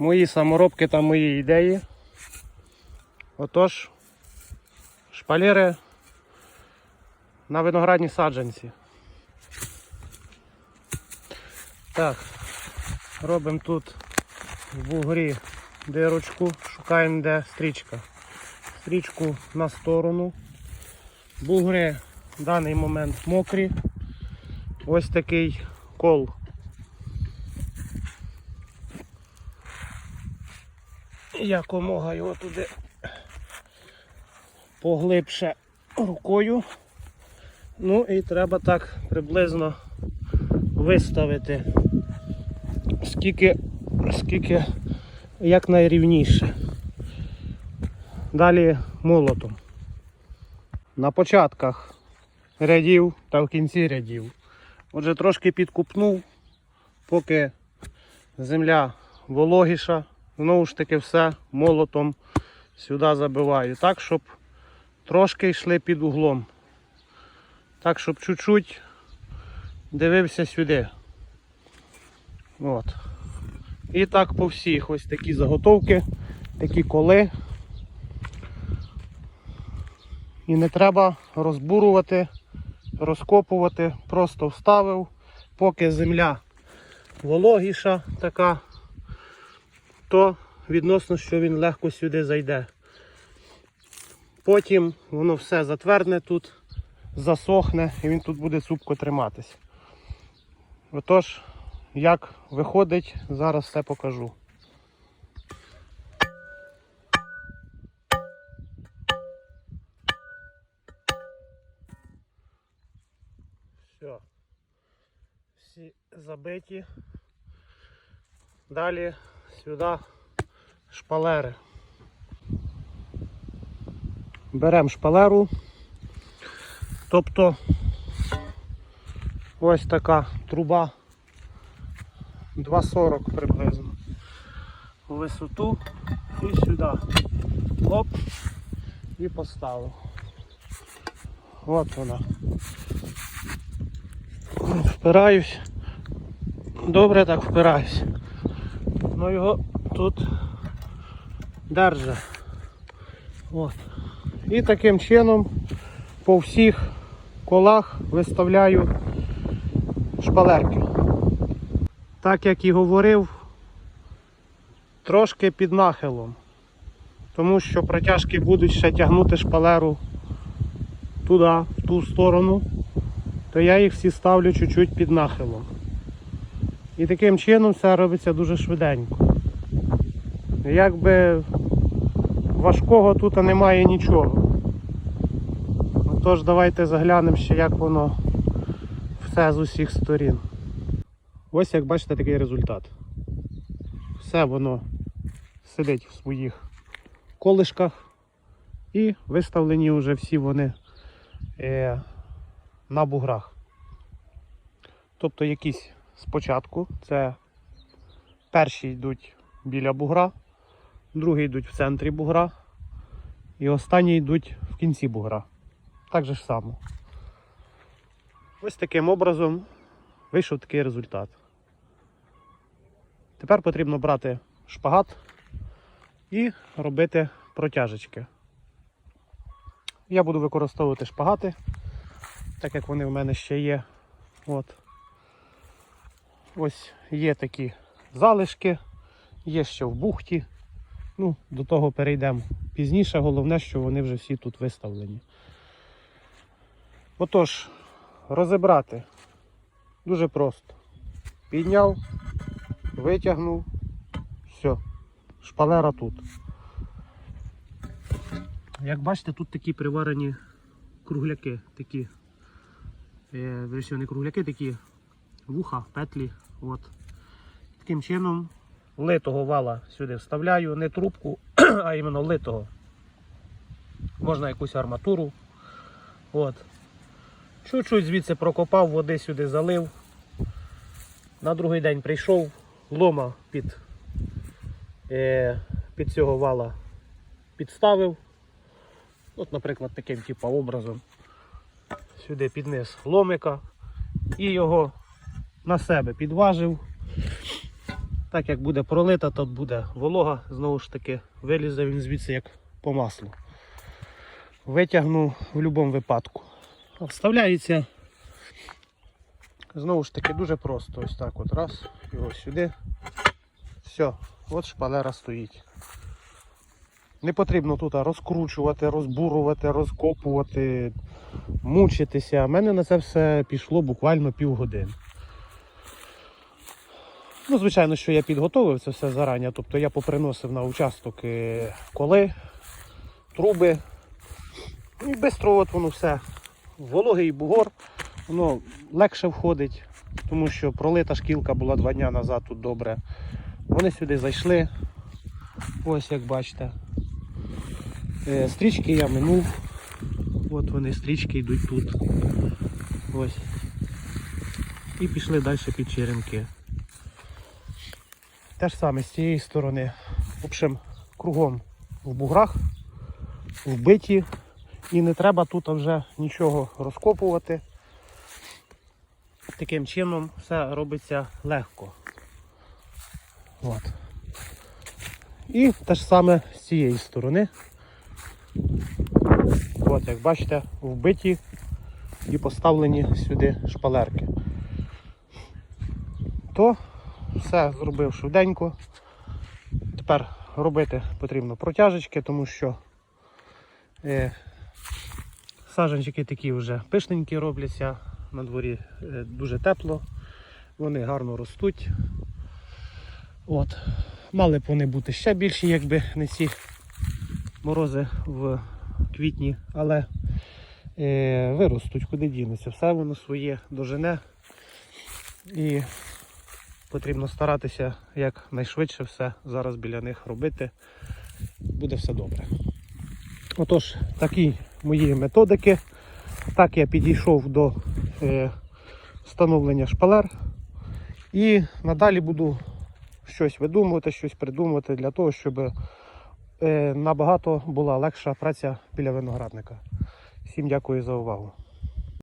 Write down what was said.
мої саморобки та мої ідеї. Отож, шпалери на виноградні саджанці. Так, робимо тут в бугрі дирочку, шукаємо де стрічка. Стрічку на сторону. Бугри в даний момент мокрі. Ось такий кол. Якомога його туди поглибше рукою. Ну і треба так приблизно виставити, скільки, скільки як найрівніше. Далі молотом. На початках рядів та в кінці рядів. Отже, трошки підкупнув, поки земля вологіша, знову ж таки все молотом сюди забиваю. Так, щоб трошки йшли під углом. Так, щоб чуть-чуть дивився сюди. От. І так по всіх ось такі заготовки, такі коли. І не треба розбурувати, розкопувати, просто вставив, поки земля вологіша така, то відносно, що він легко сюди зайде. Потім воно все затвердне тут, засохне і він тут буде цупко триматись. Отож, як виходить, зараз все покажу. Все. Всі забиті. Далі сюди шпалери. Беремо шпалеру. Тобто ось така труба 2,40 приблизно. У висоту і сюди. Оп, і поставив. От вона. Впираюсь. Добре так впираюсь. Ну його тут держа. От. І таким чином по всіх колах виставляю шпалерки. Так як і говорив, трошки під нахилом. Тому що протяжки будуть ще тягнути шпалеру туди, в ту сторону, то я їх всі ставлю чуть-чуть під нахилом. І таким чином все робиться дуже швиденько. Якби важкого тут немає нічого. Тож давайте заглянемо ще, як воно все з усіх сторін. Ось як бачите такий результат. Все воно сидить в своїх колишках і виставлені вже всі вони е, на буграх. Тобто якісь спочатку, це перші йдуть біля бугра, другі йдуть в центрі бугра і останні йдуть в кінці бугра. Так же ж само. Ось таким образом вийшов такий результат. Тепер потрібно брати шпагат і робити протяжечки. Я буду використовувати шпагати, так як вони в мене ще є. От. Ось є такі залишки, є ще в бухті. Ну, До того перейдемо пізніше. Головне, що вони вже всі тут виставлені. Отож, розібрати дуже просто. Підняв, витягнув, все, шпалера тут. Як бачите, тут такі приварені кругляки, такі, е, не кругляки, такі вуха, петлі. От. Таким чином литого вала сюди вставляю, не трубку, а іменно литого. Можна якусь арматуру. От. Чуть-чуть звідси прокопав, води сюди залив. На другий день прийшов, лома під, е, під цього вала підставив. От, наприклад, таким типу, образом. Сюди підніс ломика і його на себе підважив. Так як буде пролита, то буде волога, знову ж таки, вилізе він звідси як по маслу. Витягну в будь-якому випадку. Вставляється знову ж таки дуже просто. Ось так от раз, і сюди. Все, от шпалера стоїть. Не потрібно тут розкручувати, розбурувати, розкопувати, мучитися. У мене на це все пішло буквально півгодини. Ну, звичайно, що я підготовив це все зарані, тобто я поприносив на участок коли, труби. І бистро от воно все. Вологий бугор, воно легше входить, тому що пролита шкілка була два дні назад тут добре. Вони сюди зайшли. Ось як бачите. Е, Стрічки я минув. От вони стрічки йдуть тут. Ось. І пішли далі під черенки. Те ж саме з цієї сторони. В общем, кругом в буграх, вбиті. І не треба тут вже нічого розкопувати. Таким чином все робиться легко. От. І те ж саме з цієї сторони. От, як бачите, вбиті і поставлені сюди шпалерки. То все зробив швиденько. Тепер робити потрібно протяжечки, тому що е, саджанчики такі вже пишненькі робляться, на дворі е, дуже тепло, вони гарно ростуть. От. Мали б вони бути ще більші, якби не ці морози в квітні, але е, виростуть, куди дінуться. Все воно своє дожене. І потрібно старатися якнайшвидше все зараз біля них робити. Буде все добре. Отож, такі мої методики. Так я підійшов до е, встановлення шпалер. І надалі буду щось видумувати, щось придумувати для того, щоб е, набагато була легша праця біля виноградника. Всім дякую за увагу.